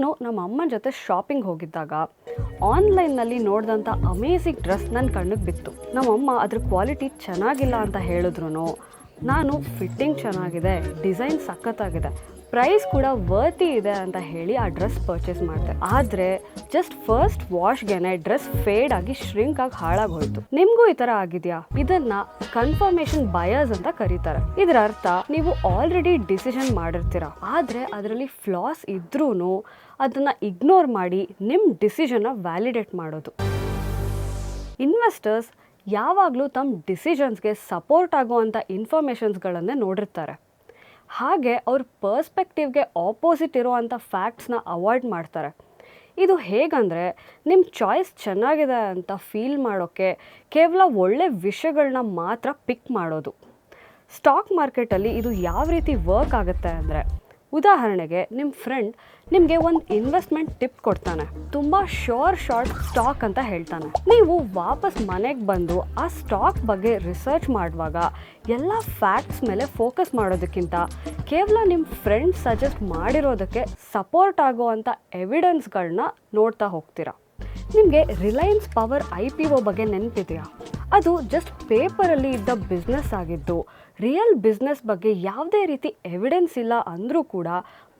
ನಾನು ನಮ್ಮ ಅಮ್ಮನ ಜೊತೆ ಶಾಪಿಂಗ್ ಹೋಗಿದ್ದಾಗ ಆನ್ಲೈನ್ನಲ್ಲಿ ನೋಡಿದಂಥ ಅಮೇಝಿಂಗ್ ಡ್ರೆಸ್ ನನ್ನ ಕಣ್ಣಿಗೆ ಬಿತ್ತು. ನಮ್ಮಮ್ಮ ಅದ್ರ ಕ್ವಾಲಿಟಿ ಚೆನ್ನಾಗಿಲ್ಲ ಅಂತ ಹೇಳಿದ್ರು ನಾನು ಫಿಟ್ಟಿಂಗ್ ಚೆನ್ನಾಗಿದೆ ಡಿಸೈನ್ ಸಖತ್ತಾಗಿದೆ. ಪ್ರೈಸ್ ಕೂಡ ವರ್ತಿ ಇದೆ ಅಂತ ಹೇಳಿ ಆ ಡ್ರೆಸ್ ಪರ್ಚೇಸ್ ಮಾಡಿದೆ. ಆದರೆ ಜಸ್ಟ್ ಫಸ್ಟ್ ವಾಶ್ಗೆನೆ ಡ್ರೆಸ್ ಫೇಡ್ ಆಗಿ ಶ್ರಿಂಕ್ ಆಗಿ ಹಾಳಾಗೋಯ್ತು. ನಿಮಗೂ ಈ ಥರ ಆಗಿದೆಯಾ? ಇದನ್ನ ಕನ್ಫರ್ಮೇಷನ್ ಬಯರ್ಸ್ ಅಂತ ಕರೀತಾರೆ. ಇದರ ಅರ್ಥ, ನೀವು ಆಲ್ರೆಡಿ ಡಿಸಿಷನ್ ಮಾಡಿರ್ತೀರ. ಆದರೆ ಅದರಲ್ಲಿ ಫ್ಲಾಸ್ ಇದ್ರೂ ಅದನ್ನ ಇಗ್ನೋರ್ ಮಾಡಿ ನಿಮ್ಮ ಡಿಸಿಷನ್ನ ವ್ಯಾಲಿಡೇಟ್ ಮಾಡೋದು. ಇನ್ವೆಸ್ಟರ್ಸ್ ಯಾವಾಗಲೂ ತಮ್ಮ ಡಿಸಿಷನ್ಸ್ಗೆ ಸಪೋರ್ಟ್ ಆಗುವಂಥ ಇನ್ಫಾರ್ಮೇಷನ್ಸ್ಗಳನ್ನೇ ನೋಡಿರ್ತಾರೆ. ಹಾಗೆ ಅವ್ರ ಪರ್ಸ್ಪೆಕ್ಟಿವ್ಗೆ ಆಪೋಸಿಟ್ ಇರೋವಂಥ ಫ್ಯಾಕ್ಟ್ಸ್ನ ಅವಾಯ್ಡ್ ಮಾಡ್ತಾರೆ. ಇದು ಹೇಗಂದರೆ ನಿಮ್ಮ ಚಾಯ್ಸ್ ಚೆನ್ನಾಗಿದೆ ಅಂತ ಫೀಲ್ ಮಾಡೋಕ್ಕೆ ಕೇವಲ ಒಳ್ಳೆ ವಿಷಯಗಳನ್ನ ಮಾತ್ರ ಪಿಕ್ ಮಾಡೋದು. ಸ್ಟಾಕ್ ಮಾರ್ಕೆಟಲ್ಲಿ ಇದು ಯಾವ ರೀತಿ ವರ್ಕ್ ಆಗುತ್ತೆ ಅಂದರೆ ಉದಾಹರಣೆಗೆ ನಿಮ್ಮ ಫ್ರೆಂಡ್ ನಿಮಗೆ ಒಂದು ಇನ್ವೆಸ್ಟ್ಮೆಂಟ್ ಟಿಪ್ ಕೊಡ್ತಾನೆ. ತುಂಬ ಶೋರ್ ಶಾರ್ಟ್ ಸ್ಟಾಕ್ ಅಂತ ಹೇಳ್ತಾನೆ. ನೀವು ವಾಪಸ್ ಮನೆಗೆ ಬಂದು ಆ ಸ್ಟಾಕ್ ಬಗ್ಗೆ ರಿಸರ್ಚ್ ಮಾಡುವಾಗ ಎಲ್ಲ ಫ್ಯಾಕ್ಟ್ಸ್ ಮೇಲೆ ಫೋಕಸ್ ಮಾಡೋದಕ್ಕಿಂತ ಕೇವಲ ನಿಮ್ಮ ಫ್ರೆಂಡ್ ಸಜೆಸ್ಟ್ ಮಾಡಿರೋದಕ್ಕೆ ಸಪೋರ್ಟ್ ಆಗುವಂಥ ಎವಿಡೆನ್ಸ್ಗಳನ್ನ ನೋಡ್ತಾ ಹೋಗ್ತೀರಾ. ನಿಮಗೆ Reliance power I P O ಬಗ್ಗೆ ನೆನಪಿದೆಯಾ? ಅದು ಜಸ್ಟ್ ಪೇಪರಲ್ಲಿ ಇದ್ದ ಬಿಸ್ನೆಸ್ ಆಗಿದ್ದು. ರಿಯಲ್ ಬಿಸ್ನೆಸ್ ಬಗ್ಗೆ ಯಾವುದೇ ರೀತಿ ಎವಿಡೆನ್ಸ್ ಇಲ್ಲ ಅಂದರೂ ಕೂಡ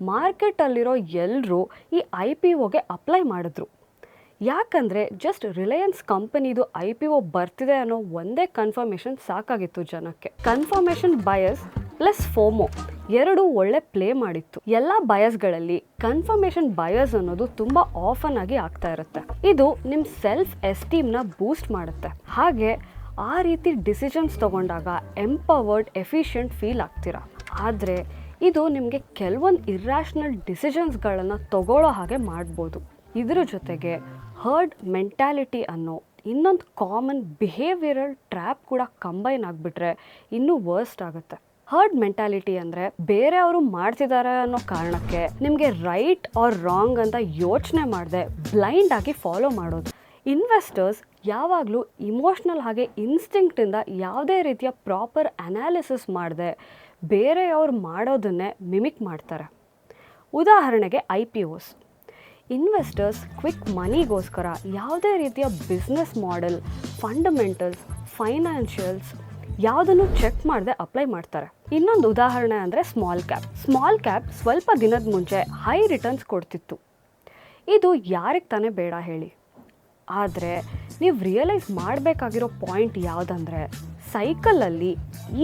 ಮಾರ್ಕೆಟಲ್ಲಿರೋ ಎಲ್ಲರೂ ಈ ಐ ಪಿ ಒಗೆ ಅಪ್ಲೈ ಮಾಡಿದ್ರು. ಯಾಕಂದರೆ ಜಸ್ಟ್ ರಿಲಯನ್ಸ್ ಕಂಪನಿದು ಐ ಪಿ ಒ ಬರ್ತಿದೆ ಅನ್ನೋ ಒಂದೇ ಕನ್ಫರ್ಮೇಷನ್ ಸಾಕಾಗಿತ್ತು ಜನಕ್ಕೆ. ಕನ್ಫರ್ಮೇಷನ್ ಬಯಸ್ ಪ್ಲಸ್ ಫೋಮೋ ಎರಡು ಒಳ್ಳೆ ಪ್ಲೇ ಮಾಡಿತ್ತು. ಎಲ್ಲ ಬಯಸ್ಗಳಲ್ಲಿ ಕನ್ಫರ್ಮೇಷನ್ ಬಯಸ್ ಅನ್ನೋದು ತುಂಬ ಆಫನ್ ಆಗಿ ಆಗ್ತಾ ಇರುತ್ತೆ. ಇದು ನಿಮ್ಮ ಸೆಲ್ಫ್ ಎಸ್ಟೀಮ್ನ ಬೂಸ್ಟ್ ಮಾಡುತ್ತೆ. ಹಾಗೆ ಆ ರೀತಿ ಡಿಸಿಷನ್ಸ್ ತಗೊಂಡಾಗ ಎಂಪವರ್ಡ್, ಎಫಿಷಿಯಂಟ್ ಫೀಲ್ ಆಗ್ತೀರಾ? ಆದರೆ ಇದು ನಿಮಗೆ ಕೆಲವೊಂದು ಇರ್ರಾಷನಲ್ ಡಿಸಿಷನ್ಸ್ಗಳನ್ನು ತಗೊಳ್ಳೋ ಹಾಗೆ ಮಾಡ್ಬೋದು. ಇದರ ಜೊತೆಗೆ ಹರ್ಡ್ ಮೆಂಟ್ಯಾಲಿಟಿ ಅನ್ನೋ ಇನ್ನೊಂದು ಕಾಮನ್ ಬಿಹೇವಿಯರಲ್ ಟ್ರ್ಯಾಪ್ ಕೂಡ ಕಂಬೈನ್ ಆಗಿಬಿಟ್ರೆ ಇನ್ನೂ ವರ್ಸ್ಟ್ ಆಗುತ್ತೆ. ಹರ್ಡ್ ಮೆಂಟಾಲಿಟಿ ಅಂದರೆ ಬೇರೆಯವರು ಮಾಡ್ತಿದ್ದಾರೆ ಅನ್ನೋ ಕಾರಣಕ್ಕೆ ನಿಮಗೆ ರೈಟ್ ಆರ್ ರಾಂಗ್ ಅಂತ ಯೋಚನೆ ಮಾಡದೆ ಬ್ಲೈಂಡ್ ಆಗಿ ಫಾಲೋ ಮಾಡೋದು. ಇನ್ವೆಸ್ಟರ್ಸ್ ಯಾವಾಗಲೂ ಇಮೋಷ್ನಲ್ ಹಾಗೆ ಇನ್ಸ್ಟಿಂಕ್ಟಿಂದ ಯಾವುದೇ ರೀತಿಯ ಪ್ರಾಪರ್ ಅನಾಲಿಸಿಸ್ ಮಾಡದೆ ಬೇರೆಯವ್ರು ಮಾಡೋದನ್ನೇ ಮಿಮಿಕ್ ಮಾಡ್ತಾರೆ. ಉದಾಹರಣೆಗೆ I P Os investors quick ಮನಿಗೋಸ್ಕರ ಯಾವುದೇ ರೀತಿಯ ಬಿಸ್ನೆಸ್ ಮಾಡೆಲ್ ಫಂಡಮೆಂಟಲ್ಸ್ ಫೈನಾನ್ಷಿಯಲ್ಸ್ ಯಾವುದನ್ನು ಚೆಕ್ ಮಾಡದೆ ಅಪ್ಲೈ ಮಾಡ್ತಾರೆ. ಇನ್ನೊಂದು ಉದಾಹರಣೆ ಅಂದರೆ ಸ್ಮಾಲ್ ಕ್ಯಾಪ್ ಸ್ಮಾಲ್ ಕ್ಯಾಪ್ ಸ್ವಲ್ಪ ದಿನದ ಮುಂಚೆ ಹೈ ರಿಟರ್ನ್ಸ್ ಕೊಡ್ತಿತ್ತು. ಇದು ಯಾರಿಗೆ ತಾನೇ ಬೇಡ ಹೇಳಿ. ಆದರೆ ನೀವು ರಿಯಲೈಸ್ ಮಾಡಬೇಕಾಗಿರೋ ಪಾಯಿಂಟ್ ಯಾವುದಂದರೆ ಸೈಕಲಲ್ಲಿ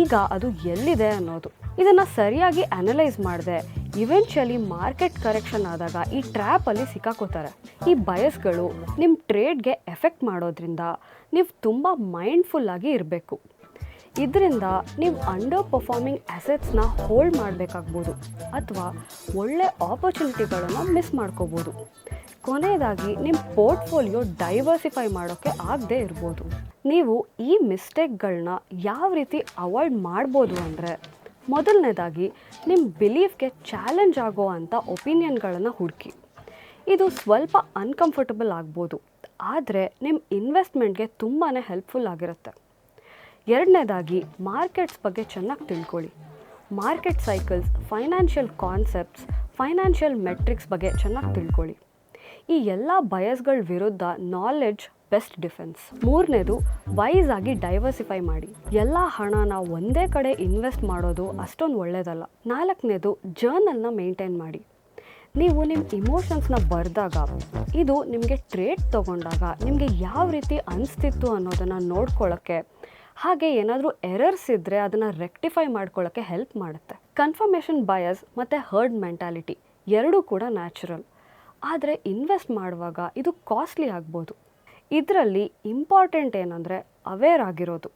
ಈಗ ಅದು ಎಲ್ಲಿದೆ ಅನ್ನೋದು. ಇದನ್ನು ಸರಿಯಾಗಿ ಅನಲೈಸ್ ಮಾಡದೆ ಇವೆನ್ಚುಲಿ ಮಾರ್ಕೆಟ್ ಕರೆಕ್ಷನ್ ಆದಾಗ ಈ ಟ್ರ್ಯಾಪಲ್ಲಿ ಸಿಕ್ಕಾಕೋತಾರೆ. ಈ ಬಯಸ್ಗಳು ನಿಮ್ಮ ಟ್ರೇಡ್ಗೆ ಎಫೆಕ್ಟ್ ಮಾಡೋದ್ರಿಂದ ನೀವು ತುಂಬ ಮೈಂಡ್ಫುಲ್ಲಾಗಿ ಇರಬೇಕು. ಇದರಿಂದ ನೀವು ಅಂಡರ್ ಪರ್ಫಾರ್ಮಿಂಗ್ ಅಸೆಟ್ಸ್ನ ಹೋಲ್ಡ್ ಮಾಡಬೇಕಾಗ್ಬೋದು ಅಥವಾ ಒಳ್ಳೆ ಆಪರ್ಚುನಿಟಿಗಳನ್ನು ಮಿಸ್ ಮಾಡ್ಕೋಬೋದು. ಕೊನೆಯದಾಗಿ ನಿಮ್ಮ ಪೋರ್ಟ್ಫೋಲಿಯೋ ಡೈವರ್ಸಿಫೈ ಮಾಡೋಕ್ಕೆ ಆಗದೆ ಇರ್ಬೋದು. ನೀವು ಈ ಮಿಸ್ಟೇಕ್ಗಳನ್ನ ಯಾವ ರೀತಿ ಅವಾಯ್ಡ್ ಮಾಡ್ಬೋದು ಅಂದರೆ, ಮೊದಲನೇದಾಗಿ ನಿಮ್ಮ ಬಿಲೀಫ್ಗೆ ಚಾಲೆಂಜ್ ಆಗೋ ಅಂಥ ಒಪಿನಿಯನ್ಗಳನ್ನು ಹುಡುಕಿ. ಇದು ಸ್ವಲ್ಪ ಅನ್ಕಂಫರ್ಟಬಲ್ ಆಗ್ಬೋದು, ಆದರೆ ನಿಮ್ಮ ಇನ್ವೆಸ್ಟ್ಮೆಂಟ್ಗೆ ತುಂಬಾ ಹೆಲ್ಪ್ಫುಲ್ ಆಗಿರುತ್ತೆ. ಎರಡನೇದಾಗಿ ಮಾರ್ಕೆಟ್ಸ್ ಬಗ್ಗೆ ಚೆನ್ನಾಗಿ ತಿಳ್ಕೊಳ್ಳಿ. Market cycles, financial concepts, financial metrics ಬಗ್ಗೆ ಚೆನ್ನಾಗಿ ತಿಳ್ಕೊಳ್ಳಿ. ಈ ಎಲ್ಲ ಬಯಸ್ಗಳ ವಿರುದ್ಧ ನಾಲೆಡ್ಜ್, ಬೆಸ್ಟ್ ಡಿಫೆನ್ಸ್. ಮೂರನೇದು, ವೈಸ್ ಆಗಿ ಡೈವರ್ಸಿಫೈ ಮಾಡಿ. ಎಲ್ಲ ಹಣನ ಒಂದೇ ಕಡೆ ಇನ್ವೆಸ್ಟ್ ಮಾಡೋದು ಅಷ್ಟೊಂದು ಒಳ್ಳೆಯದಲ್ಲ ನಾಲ್ಕನೇದು, ಜರ್ನಲ್ನ ಮೇಂಟೈನ್ ಮಾಡಿ. ನೀವು ನಿಮ್ಮ ಇಮೋಷನ್ಸ್ನ ಬರೆದಾಗ, ಇದು ನಿಮಗೆ ಟ್ರೇಡ್ ತೊಗೊಂಡಾಗ ನಿಮಗೆ ಯಾವ ರೀತಿ ಅನಿಸ್ತಿತ್ತು ಅನ್ನೋದನ್ನು ನೋಡ್ಕೊಳ್ಳೋಕ್ಕೆ ಹಾಗೆ ಏನಾದರೂ ಎರರ್ಸ್ ಇದ್ದರೆ ಅದನ್ನು ರೆಕ್ಟಿಫೈ ಮಾಡ್ಕೊಳ್ಳೋಕ್ಕೆ ಹೆಲ್ಪ್ ಮಾಡುತ್ತೆ. ಕನ್ಫರ್ಮೇಷನ್ ಬಯಸ್ ಮತ್ತು ಹರ್ಡ್ ಮೆಂಟಾಲಿಟಿ ಎರಡೂ ಕೂಡ ನ್ಯಾಚುರಲ್ ಆದರೆ ಇನ್ವೆಸ್ಟ್ ಮಾಡುವಾಗ ಇದು ಕಾಸ್ಟ್ಲಿ ಆಗ್ಬೋದು. ಇದರಲ್ಲಿ ಇಂಪಾರ್ಟೆಂಟ್ ಏನಂದರೆ ಅವೇರ್ ಆಗಿರೋದು.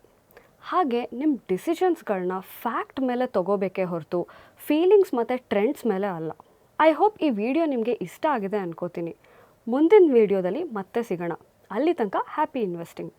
ಹಾಗೆ ನಿಮ್ಮ ಡಿಸಿಷನ್ಸ್ಗಳನ್ನ ಫ್ಯಾಕ್ಟ್ ಮೇಲೆ ತಗೋಬೇಕೇ ಹೊರತು ಫೀಲಿಂಗ್ಸ್ ಮತ್ತು ಟ್ರೆಂಡ್ಸ್ ಮೇಲೆ ಅಲ್ಲ. ಐ ಹೋಪ್ ಈ ವಿಡಿಯೋ ನಿಮಗೆ ಇಷ್ಟ ಆಗಿದೆ ಅನ್ಕೋತೀನಿ. ಮುಂದಿನ ವಿಡಿಯೋದಲ್ಲಿ ಮತ್ತೆ ಸಿಗೋಣ. ಅಲ್ಲಿ ತನಕ ಹ್ಯಾಪಿ ಇನ್ವೆಸ್ಟಿಂಗ್